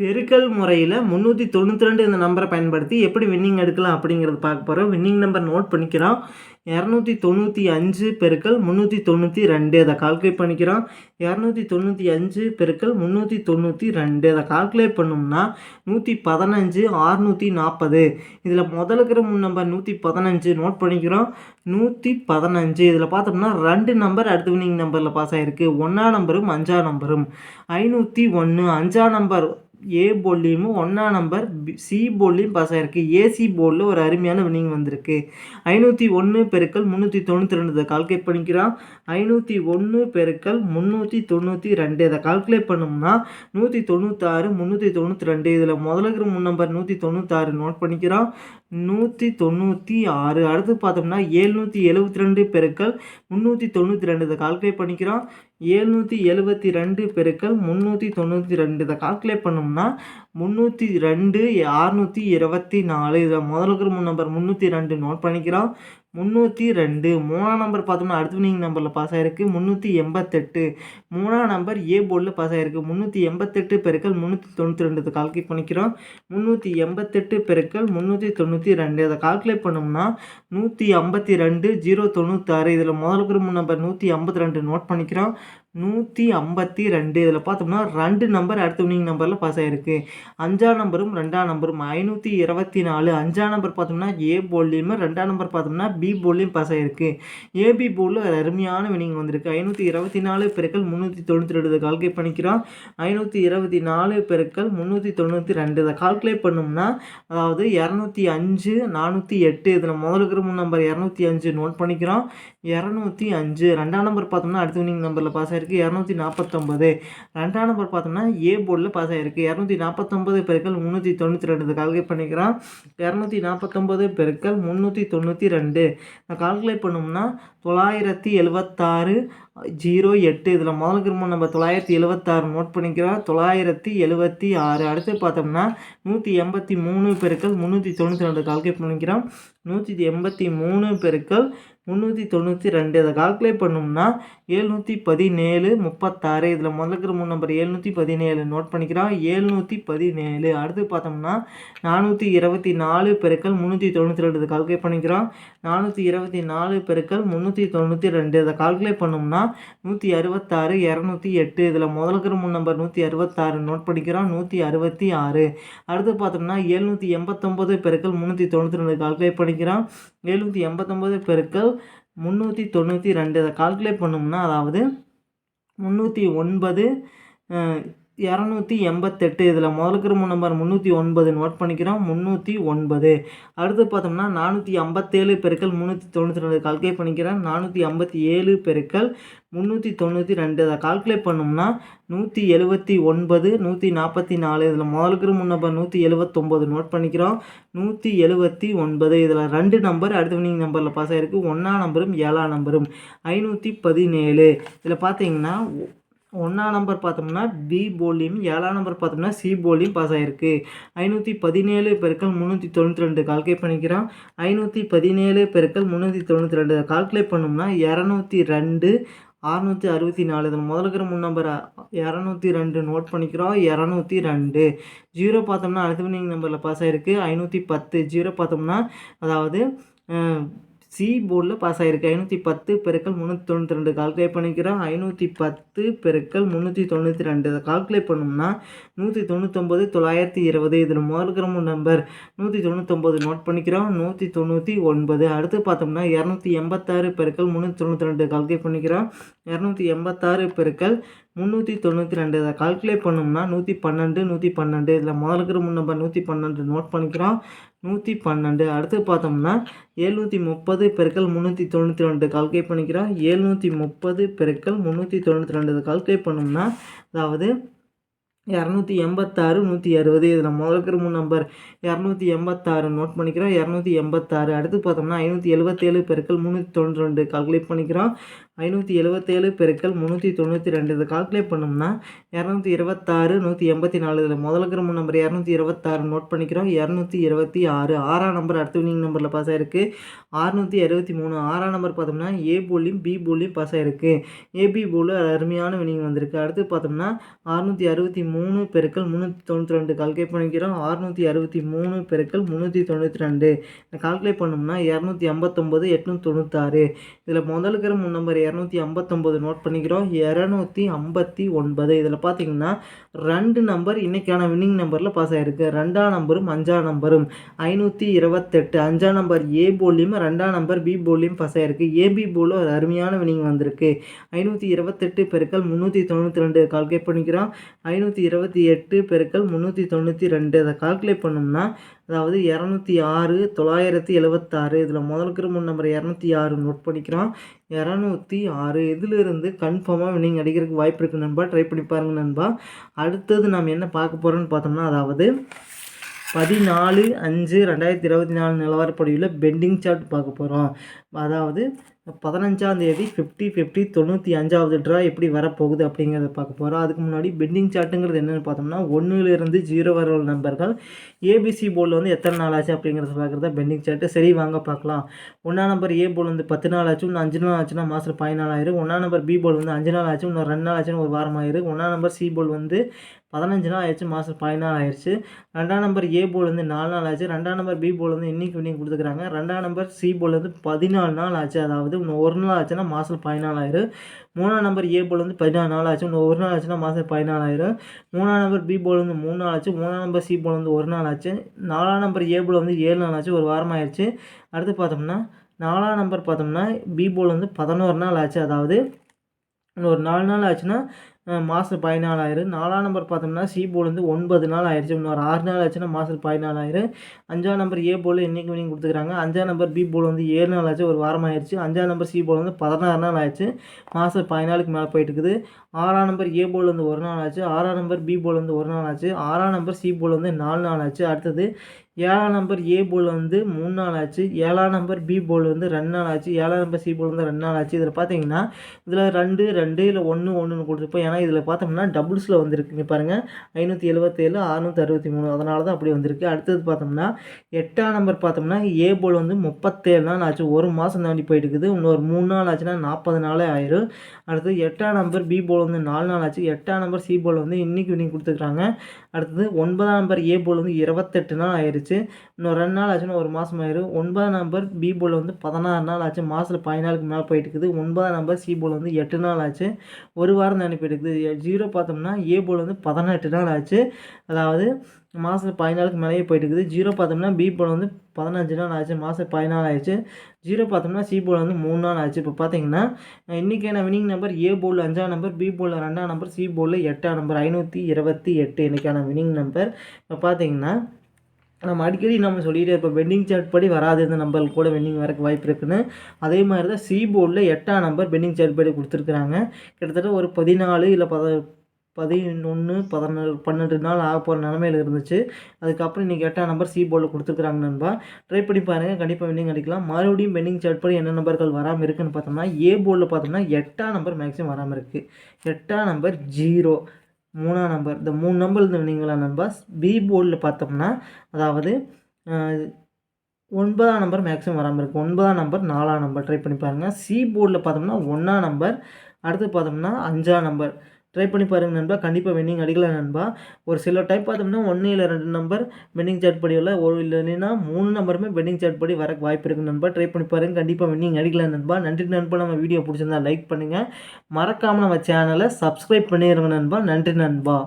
பெருக்கல் முறையில் முந்நூற்றி தொண்ணூற்றி ரெண்டு இந்த நம்பரை பயன்படுத்தி எப்படி வின்னிங் எடுக்கலாம் அப்படிங்கிறது பார்க்க போகிறோம் வின்னிங் நம்பர் நோட் பண்ணிக்கிறோம். இரநூத்தி தொண்ணூற்றி அஞ்சு பெருக்கல் முந்நூற்றி தொண்ணூற்றி ரெண்டு அதை கால்குலேட் பண்ணிக்கிறோம். இரநூத்தி தொண்ணூற்றி அஞ்சு பெருக்கல் முந்நூற்றி தொண்ணூற்றி ரெண்டு அதை கால்குலேட் பண்ணோம்னா நூற்றி பதினஞ்சு ஆறுநூற்றி நாற்பது இதில் முதல்ல இருக்கிற மூணு நம்பர் நூற்றி பதினஞ்சு நோட் பண்ணிக்கிறோம். நூற்றி பதினஞ்சு இதில் பார்த்தோம்னா ரெண்டு நம்பர் அடுத்த வினிங் நம்பரில் பாஸ் ஆகிருக்கு ஒன்றா நம்பரும் அஞ்சா நம்பரும் ஐநூற்றி ஒன்று அஞ்சா நம்பர் ஏ போல்லையும் ஒன்றா நம்பர் பி சி போல்லையும் பாஸ் ஆகிருக்கு ஏசி போர்டில் ஒரு அருமையான வினிங் வந்திருக்கு. ஐநூற்றி ஒன்று பெருக்கல் முந்நூற்றி தொண்ணூற்றி ரெண்டு. இதை கால்குலேட் பண்ணிக்கிறோம் ஐநூற்றி ஒன்று பெருக்கள் முந்நூற்றி தொண்ணூற்றி ரெண்டு. இதை கால்குலேட் பண்ணோம்னா நூற்றி தொண்ணூத்தாறு முந்நூற்றி தொண்ணூற்றி ரெண்டு. இதில் முதல்ல இருக்கிற மூணு நம்பர் நூற்றி தொண்ணூத்தாறு நோட் பண்ணிக்கிறோம் நூற்றி தொண்ணூற்றி ஆறு. அடுத்து பார்த்தோம்னா ஏழ்நூற்றி எழுபத்தி ரெண்டு பெருக்கள் முந்நூற்றி தொண்ணூற்றி ரெண்டு இதை கால்குலேட் பண்ணிக்கிறோம். ஏழ்நூற்றி எழுபத்தி ரெண்டு பெருக்கள் முந்நூற்றி தொண்ணூற்றி ரெண்டு இதை கால்குலேட் பண்ணோம்னா முந்நூற்றி ரெண்டு அறுநூற்றி இருபத்தி நாலு. இதில் முதலுக்கு மூணு நம்பர் முந்நூற்றி ரெண்டு நோட் பண்ணிக்கிறோம். முந்நூற்றி ரெண்டு. மூணாம் நம்பர் பார்த்தோம்னா அடுத்த வினிங் நம்பரில் பாஸ் ஆகிருக்கு முந்நூற்றி எண்பத்தெட்டு. மூணாம் நம்பர் ஏ போர்டில் பாஸ் ஆகிருக்கு முந்நூற்றி எண்பத்தெட்டு பெருக்கல் முந்நூற்றி தொண்ணூற்றி ரெண்டு. கால்குலேட் பண்ணிக்கிறோம். முந்நூற்றி எண்பத்தெட்டு பெருக்கல் முந்நூற்றி தொண்ணூற்றி ரெண்டு. அதை கால்குலேட் பண்ணோம்னா நூற்றி ஐம்பத்தி ரெண்டு ஜீரோ தொண்ணூத்தாறு. இதில் முதல்ல இருக்கிற நம்பர் நூற்றி ஐம்பத்தி ரெண்டு. நோட் பண்ணிக்கிறோம். நூற்றி ஐம்பத்தி ரெண்டு. இதில் பார்த்தோம்னா ரெண்டு நம்பர் அடுத்த வினிங் நம்பரில் பாஸ் ஆகிருக்கு அஞ்சாம் நம்பரும் ரெண்டாம் நம்பரும் ஐநூற்றி இருபத்தி நாலு. அஞ்சாம் நம்பர் பார்த்தோம்னா ஏ போல்லையுமே ரெண்டாம் நம்பர் பார்த்தோம்னா பி போல்லையும் பாஸ் ஆகிருக்கு ஏபி போலில் அருமையான வினிங் வந்திருக்கு. ஐநூற்றி இருபத்தி நாலு பெருக்கள் முந்நூற்றி தொண்ணூற்றி ரெண்டு. கால்குலேட் பண்ணிக்கிறோம். ஐநூற்றி இருபத்தி நாலு பெருக்கள் முந்நூற்றி தொண்ணூற்றி ரெண்டு. இதை கால்குலேட் பண்ணோம்னா அதாவது இரநூத்தி அஞ்சு நானூற்றி எட்டு. இதில் முதல் இருக்கிற மூணு நம்பர் இரநூத்தி அஞ்சு நோட் பண்ணிக்கிறோம். இரநூத்தி அஞ்சு. ரெண்டாம் நம்பர் பார்த்தோம்னா அடுத்த வினிங் நம்பரில் பாஸ் ஆகிருக்கு இரநூத்தி நாற்பத்தொம்பது ரெண்டாம் நம்பர் பார்த்தோம்னா ஏ போர்டில் பாஸ் ஆகிருக்கு இரநூத்தி நாற்பத்தொம்பது பெருக்கள் முந்நூற்றி தொண்ணூற்றி ரெண்டு கால்குலேட் பண்ணிக்கிறோம் இரநூத்தி நாற்பத்தொம்பது பெருக்கள் முந்நூற்றி தொண்ணூற்றி ரெண்டு நான் கால்குலேட் பண்ணோம்னா தொள்ளாயிரத்தி எழுபத்தாறு ஜீரோ எட்டு. இதில் முதல் கிரும நம்ம தொள்ளாயிரத்தி எழுபத்தாறு நோட் பண்ணிக்கிறோம். தொள்ளாயிரத்தி எழுபத்தி ஆறு அடுத்து பார்த்தோம்னா நூற்றி எண்பத்தி மூணு பெருக்கள் முந்நூற்றி தொண்ணூற்றி ரெண்டு கால்குலேட் பண்ணிக்கிறோம். நூற்றி எண்பத்தி மூணு பெருக்கள் முந்நூற்றி தொண்ணூற்றி ரெண்டு. இதை கால்குலேட் பண்ணோம்னா ஏழ்நூற்றி பதினேழு முப்பத்தாறு. இதில் முதல்ல இருக்கிற மூணு நம்பர் ஏழ்நூற்றி பதினேழு நோட் பண்ணிக்கிறோம். ஏழ்நூற்றி பதினேழு. அடுத்து பார்த்தோம்னா நானூற்றி இருபத்தி நாலு பெருக்கள் முந்நூற்றி தொண்ணூற்றி ரெண்டு. இதை கால்குலேட் பண்ணிக்கிறோம். நானூற்றி இருபத்தி நாலு பெருக்கள் முந்நூற்றி தொண்ணூற்றி ரெண்டு. இதை கால்குலேட் பண்ணோம்னா நூற்றி அறுபத்தாறு இரநூத்தி எட்டு. இதில் முதல்ல இருக்கிற மூணு நம்பர் நூற்றி அறுபத்தாறு நோட் பண்ணிக்கிறோம். நூற்றி அறுபத்தி ஆறு. அடுத்து பார்த்தோம்னா எழுநூற்றி எண்பத்தொம்போது பெருக்கள் முந்நூற்றி தொண்ணூற்றி ரெண்டு. கால்குலேட் பண்ணிக்கிறோம். எழுநூற்றி எண்பத்தொம்போது பெருக்கள் முந்நூற்றி தொண்ணூற்றி ரெண்டு. இதை கால்குலேட் பண்ணோம்னா அதாவது முந்நூற்றி ஒன்பது இரநூத்தி எண்பத்தெட்டு. இதில் முதல் இருக்கிற நம்பர் முந்நூற்றி ஒன்பது நோட் பண்ணிக்கிறோம். முந்நூற்றி ஒன்பது. அடுத்து பார்த்தோம்னா நானூற்றி ஐம்பத்தேழு பெருக்கள் முந்நூற்றி தொண்ணூற்றி ரெண்டு. கால்குலேட் பண்ணிக்கிறேன். நானூற்றி ஐம்பத்தி ஏழு பெருக்கள் முந்நூற்றி தொண்ணூற்றி ரெண்டு. அதை கால்குலேட் பண்ணோம்னா நூற்றி எழுபத்தி ஒன்பது நூற்றி நாற்பத்தி நாலு. இதில் முதல் இருக்கிற நம்பர் நூற்றி எழுபத்தொம்போது நோட் பண்ணிக்கிறோம். நூற்றி எழுபத்தி ஒன்பது. இதில் ரெண்டு நம்பர் அடுத்த வினிங் நம்பரில் பாஸ் ஆகிருக்கு ஒன்றாம் நம்பரும் ஏழாம் நம்பரும் ஐநூற்றி பதினேழு. இதில் பார்த்தீங்கன்னா ஒன்றாம் நம்பர் பார்த்தோம்னா பி போலியும் ஏழாம் நம்பர் பார்த்தோம்னா சி போலியும் பாஸ் ஆகிருக்கு ஐநூற்றி பதினேழு பெருக்கள் முந்நூற்றி தொண்ணூற்றி ரெண்டு கால்குலேட் பண்ணிக்கிறோம். ஐநூற்றி பதினேழு பெருக்கள் முந்நூற்றி தொண்ணூற்றி ரெண்டு. கால்குலேட் பண்ணோம்னா இரநூத்தி ரெண்டு அறுநூற்றி அறுபத்தி நாலு. இதில் முதல்ல இருக்கிற மூணு நம்பர் இரநூத்தி ரெண்டு நோட் பண்ணிக்கிறோம். இரநூத்தி ரெண்டு. ஜீரோ பார்த்தோம்னா அடுத்த நம்பரில் பாஸ் ஆகிருக்கு ஐநூற்றி பத்து. ஜீரோ பார்த்தோம்னா அதாவது சி போர்டில் பாஸ் ஆகிருக்கு ஐநூற்றி பத்து பெருக்கள் முந்நூற்றி தொண்ணூற்றி ரெண்டு. கால்குலேட் பண்ணிக்கிறோம். ஐநூற்றி பத்து பெருக்கள் முந்நூற்றி தொண்ணூற்றி ரெண்டு. இதை கால்குலேட் பண்ணோம்னா நூற்றி தொண்ணூற்றொம்பது தொள்ளாயிரத்தி இருபது. இதில் முதல்கிற நம்பர் நூற்றி தொண்ணூற்றொம்பது நோட் பண்ணிக்கிறோம். நூற்றி தொண்ணூற்றி ஒன்பது. அடுத்து பார்த்தோம்னா இரநூத்தி எண்பத்தாறு பெருக்கள் முந்நூற்றி தொண்ணூற்றி ரெண்டு. கால்குலேட் பண்ணிக்கிறோம். இரநூத்தி எண்பத்தாறு பெருக்கள் முந்நூற்றி தொண்ணூற்றி ரெண்டு இதை கால்குலேட் பண்ணோம்னா நூற்றி பன்னெண்டு நூற்றி பன்னெண்டு. இதில் முதலுக்கு இருக்கிற முன் நம்பர் நூற்றி பன்னெண்டு நோட் பண்ணிக்கிறோம். நூற்றி பன்னெண்டு. அடுத்து பார்த்தோம்னா ஏழ்நூற்றி முப்பது பெருக்கள் முந்நூற்றி தொண்ணூற்றி ரெண்டு கால்குலேட் பண்ணிக்கிறோம். ஏழ்நூற்றி முப்பது பெருக்கள் முந்நூற்றி தொண்ணூற்றி ரெண்டு இதை கால்குலேட் பண்ணோம்னா அதாவது இரநூத்தி எண்பத்தாறு நூற்றி அறுபது. இதில் முதல் இருக்கிற மூணு நம்பர் இரநூத்தி எண்பத்தாறு நோட் பண்ணிக்கிறோம். இரநூத்தி எண்பத்தாறு. அடுத்து பார்த்தோம்னா ஐநூற்றி எழுபத்தேழு பெருக்கள் முந்நூற்றி தொண்ணூற்றி ரெண்டு கால்குலேட் பண்ணிக்கிறோம். ஐநூற்றி எழுபத்தேழு பெருக்கள் முந்நூற்றி தொண்ணூற்றி ரெண்டு. இதை கால்குலேட் பண்ணோம்னா இரநூத்தி இருபத்தாறு நூற்றி எண்பத்தி நாலு. இதில் முதல் இருக்கிற நம்பர் இரநூத்தி இருபத்தாறு நோட் பண்ணிக்கிறோம். இரநூத்தி இருபத்தி ஆறு. ஆறாம் நம்பர் அடுத்த வினிங் நம்பரில் பாஸ் ஆகிருக்கு அறுநூற்றி அறுபத்தி மூணு. ஆறாம் நம்பர் பார்த்தோம்னா ஏ போலியும் பி போலியும் பாஸ் ஆகிருக்கு ஏபி போல் அருமையான வினிங் வந்திருக்கு. அடுத்து பார்த்தோம்னா அறுநூற்றி அறுபத்தி மூணு பெருக்கல் முந்நூற்றி தொண்ணூற்றி ரெண்டு. கால்குலேட் பண்ணிக்கிறோம். அறுநூற்றி அறுபத்தி மூணு பெருக்கள் முந்நூற்றி தொண்ணூற்றி ரெண்டு. கால்குலேட் பண்ணோம்னா இரநூத்தி ஐம்பத்தொம்பது எட்நூற்றி தொண்ணூத்தாறு. இதில் முதல் இருக்கிற நம்பர் இரநூத்தி ஐம்பத்தொம்போது நோட் பண்ணிக்கிறோம். இரநூத்தி ஐம்பத்தி ஒன்பது. இதில் பார்த்தீங்கன்னா ரெண்டு நம்பர் இன்றைக்கான வின்னிங் நம்பரில் பாஸ் ஆகிருக்கு ரெண்டாம் நம்பரும் அஞ்சாம் நம்பரும் ஐநூற்றி இருபத்தெட்டு. அஞ்சாம் நம்பர் ஏ போலியும் ரெண்டாம் நம்பர் பி போலியும் பாஸ் ஆகிருக்கு ஏபி போலும் ஒரு அருமையான வின்னிங் வந்திருக்கு. ஐநூற்றி இருபத்தெட்டு பெருக்கல் முந்நூற்றி தொண்ணூற்றி ரெண்டு. கால்குலேட் பண்ணிக்கிறோம். ஐநூற்றி இருபத்தி எட்டு பெருக்கல் முந்நூற்றி தொண்ணூற்றி ரெண்டு. அதை கால்குலேட் பண்ணோம்னா அதாவது இரநூத்தி ஆறு தொள்ளாயிரத்தி எழுபத்தாறு இதில் முதல் இருக்கிற நம்பர் இரநூத்தி ஆறு நோட் பண்ணிக்கிறோம். இரநூத்தி ஆறு. இதிலிருந்து கன்ஃபார்மாக நீங்கள் அடிக்கிறதுக்கு வாய்ப்பு இருக்குது நண்பா. ட்ரை பண்ணி பாருங்கள் நண்பா. அடுத்தது நாம் என்ன பார்க்க போகிறோன்னு பார்த்தோம்னா அதாவது பதினாலு அஞ்சு ரெண்டாயிரத்தி இருபத்தி நாலு நிலவரப்படியில் பெண்டிங் சார்ட் பார்க்க போகிறோம் அதாவது பதினஞ்சாம் தேதி ஃபிஃப்டி ஃபிஃப்டி தொண்ணூற்றி அஞ்சாவது ட்ரா எப்படி வரப்போகுது அப்படிங்கிறத பார்க்க போகிறோம் அதுக்கு முன்னாடி பெண்டிங் சார்ட்டுங்கிறது என்னென்னு பார்த்தோம்னா ஒன்றுலேருந்து ஜீரோ வர உள்ள நம்பர்கள் ஏபிசி போர்டில் வந்து எத்தனை நாள் ஆச்சு அப்படிங்கிறத பார்க்குறத பெண்டிங் சார்ட்டு சரி வாங்க பார்க்கலாம். ஒன்றா நம்பர் ஏ போர்டு வந்து பத்து நாள் ஆச்சு இன்னும் அஞ்சு நாள் ஆச்சுன்னா மாதம் பதினாலாயிரம். ஒன்றாம் ஒன்றா நம்பர் பி போர்டு வந்து அஞ்சு நாள் ஆச்சு இன்னும் ரெண்டு நாள் ஆச்சுன்னு ஒரு வாரம் ஆயிரும் ஒன்றா நம்பர் சி போர்டு வந்து பதினஞ்சு நாள் ஆயிடுச்சு மாதம் பதினாலு ஆயிடுச்சு. ரெண்டாம் நம்பர் ஏ போலேருந்து நாலு நாள் ஆச்சு. ரெண்டாம் நம்பர் பி போலேருந்து இன்றைக்கி இன்னைக்கு வின்னிங் கொடுத்துக்கிறாங்க ரெண்டாம் நம்பர் சி போலேருந்து பதினாலு நாள் ஆச்சு. அதாவது இன்னும் ஒரு நாள் ஆச்சுன்னா மாதம் பதினாலாயிரம் மூணாம் நம்பர் ஏ போலேருந்து பதினாலு நாள் ஆச்சு. இன்னும் ஒரு நாள் ஆச்சுன்னா மாதம் பதினாலாயிரம் மூணாம் நம்பர் பி போலேருந்து மூணு நாள் ஆச்சு. மூணாம் நம்பர் சி போலேருந்து ஒரு நாள் ஆச்சு. நாலாம் நம்பர் ஏ போலேருந்து வந்து ஏழு நாள் ஆச்சு. ஒரு வாரம் ஆயிடுச்சு. அடுத்து பார்த்தோம்னா நாலாம் நம்பர் பார்த்தோம்னா பி போல் வந்து பதினோரு நாள் ஆச்சு. அதாவது இன்னும் ஒரு நாலு நாள் ஆச்சுன்னா மாதம் பதினாலாயிரம். நாலாம் நம்பர் பார்த்தோம்னா சி போல் வந்து ஒன்பது நாள் ஆயிடுச்சு. இன்னொரு ஆறு நாள் ஆச்சுன்னா மாதம் பதினாலாயிரம். அஞ்சாம் நம்பர் ஏ போல் என்றைக்கு வினிங் கொடுத்துக்கிறாங்க அஞ்சாம் நம்பர் பி போல் வந்து ஏழு நாள் ஆச்சு ஒரு வாரம் ஆயிடுச்சு. அஞ்சாம் நம்பர் சி போல் வந்து பதினாறு நாள் ஆயிடுச்சு. மாதம் பதினாலுக்கு மேலே போயிட்டு இருக்குது ஆறாம் நம்பர் ஏ போல் வந்து ஒரு நாள் ஆச்சு. ஆறாம் நம்பர் பி போல் வந்து ஒரு நாள் ஆச்சு. ஆறாம் நம்பர் சி போல் வந்து நாலு நாள் ஆச்சு. அடுத்தது ஏழாம் நம்பர் ஏ போல் வந்து மூணு நாள் ஆச்சு. ஏழாம் நம்பர் பி போல் வந்து ரெண்டு நாள் ஆச்சு. ஏழாம் நம்பர் சி போல் வந்து ரெண்டு நாள் ஆச்சு. இதில் பார்த்தீங்கன்னா இதில் ரெண்டு ரெண்டு இல்லை ஒன்று ஒன்றுன்னு கொடுத்துருப்போம் ஏன்னா இதில் பார்த்தோம்னா டபுள்ஸில் வந்துருக்குங்க பாருங்கள் ஐநூற்றி எழுபத்தேழு அறுநூற்றி அறுபத்தி மூணு அதனால தான் அப்படி வந்திருக்கு. அடுத்தது பார்த்தோம்னா எட்டாம் நம்பர் பார்த்தோம்னா ஏ போல் வந்து முப்பத்தேழு நாள் ஆச்சு. ஒரு மாதம் தாண்டி போயிட்டு இருக்குது. இன்னொரு மூணு நாள் ஆச்சுன்னா நாற்பது நாளே ஆயிரும். அடுத்தது எட்டாம் நம்பர் பி போல் வந்து நாலு நாள் ஆச்சு. எட்டாம் நம்பர் சி போல் வந்து இன்றைக்கி இன்னைக்கு கொடுத்துருக்காங்க. அடுத்தது ஒன்பதாம் நம்பர் ஏ போல் வந்து இருபத்தெட்டு நாள் ஆயிடுச்சு இன்னும் ரெண்டு நாள் ஆச்சுன்னா ஒரு மாதம் ஆயிரும். ஒன்பதாம் நம்பர் பி போல் வந்து பதினாறு நாள் ஆச்சு. மாதத்தில் பதினாலுக்கு மேலே போயிட்டு இருக்குது ஒன்பதாம் நம்பர் சி போல் வந்து எட்டு நாள் ஆச்சு. ஒரு வாரம் தான் போயிட்டு இருக்குது ஜீரோ பார்த்தோம்னா ஏ போல் வந்து பதினெட்டு நாள் ஆச்சு. அதாவது மாதத்தில் பதினாலுக்கு மேலேயே போயிட்டு இருக்குது ஜீரோ பார்த்தோம்னா பி போல் வந்து பதினஞ்சு நாள் ஆச்சு. மாதம் பதினாலு ஆயிடுச்சு. ஜீரோ பார்த்தோம்னா சி போல் வந்து மூணு நாள் ஆச்சு. இப்போ பார்த்தீங்கன்னா இன்றைக்கான வினிங் நம்பர் ஏ போல் அஞ்சாம் நம்பர் பி போல் ரெண்டாம் நம்பர் சி போல் எட்டாம் நம்பர் ஐநூற்றி இருபத்தி எட்டு. இன்றைக்கான வினிங் நம்பர் இப்போ பார்த்தீங்கன்னா நம்ம அடிக்கடி நம்ம சொல்லிகிட்டே இப்போ பெண்டிங் சார்ட் படி வராது இந்த நம்பர் கூட பெண்டிங் வரக்கு வாய்ப்பு இருக்குன்னு. அதே மாதிரி தான் சி போர்டில் எட்டாம் நம்பர் பெண்டிங் சார்ட் படி கொடுத்துருக்குறாங்க. கிட்டத்தட்ட ஒரு பதினாலு இல்லை பத பதினொன்று பதினாலு பன்னெண்டு நாள் ஆக போகிற நிலமையில் இருந்துச்சு. அதுக்கப்புறம் இன்றைக்கி எட்டாம் நம்பர் சி போர்டில் கொடுத்துருக்குறாங்க நண்பா. ட்ரை பண்ணி பாருங்கள் கண்டிப்பாக பெண்டிங் அடிக்கலாம் மறுபடியும் பெண்டிங் சார்ட் படி என்ன நம்பர்கள் வராமல் இருக்குன்னு பார்த்தோம்னா ஏ போர்டில் பார்த்தோம்னா எட்டாம் நம்பர் மேக்ஸிமம் வராமல் இருக்குது எட்டாம் நம்பர் ஜீரோ மூணாம் நம்பர் இந்த மூணு நம்பர் இருந்தீங்களா வினிங்களா நம்பர்ஸ் பி போர்டில் பார்த்தோம்னா அதாவது ஒன்பதாம் நம்பர் மேக்ஸிமம் வராமல் இருக்குது ஒன்பதாம் நம்பர் நாலாம் நம்பர் ட்ரை பண்ணி பாருங்கள் சி போர்டில் பார்த்தோம்னா ஒன்றாம் நம்பர் அடுத்து பார்த்தோம்னா அஞ்சாம் நம்பர் ட்ரை பண்ணி பாருங்கள் நண்பா. கண்டிப்பாக வின்னிங் அடிக்கலாம் நண்பா. ஒரு சில டைப் பார்த்தோம்னா ஒன்று இல்லை ரெண்டு நம்பர் பெண்டிங் சார்ட் படி இல்லை ஒரு இல்லைன்னா மூணு நம்பருமே பெண்டிங் சார்ட் படி வரக்கு வாய்ப்பு இருக்குது நண்பா. ட்ரை பண்ணி பாருங்கள் கண்டிப்பாக வின்னிங் அடிக்கலாம் நண்பா. நன்றி நண்பா. நம்ம வீடியோ பிடிச்சிருந்தா லைக் பண்ணுங்கள் மறக்காமல் நம்ம சேனலை சப்ஸ்கிரைப் பண்ணிடுங்க நண்பா. நன்றி நண்பா.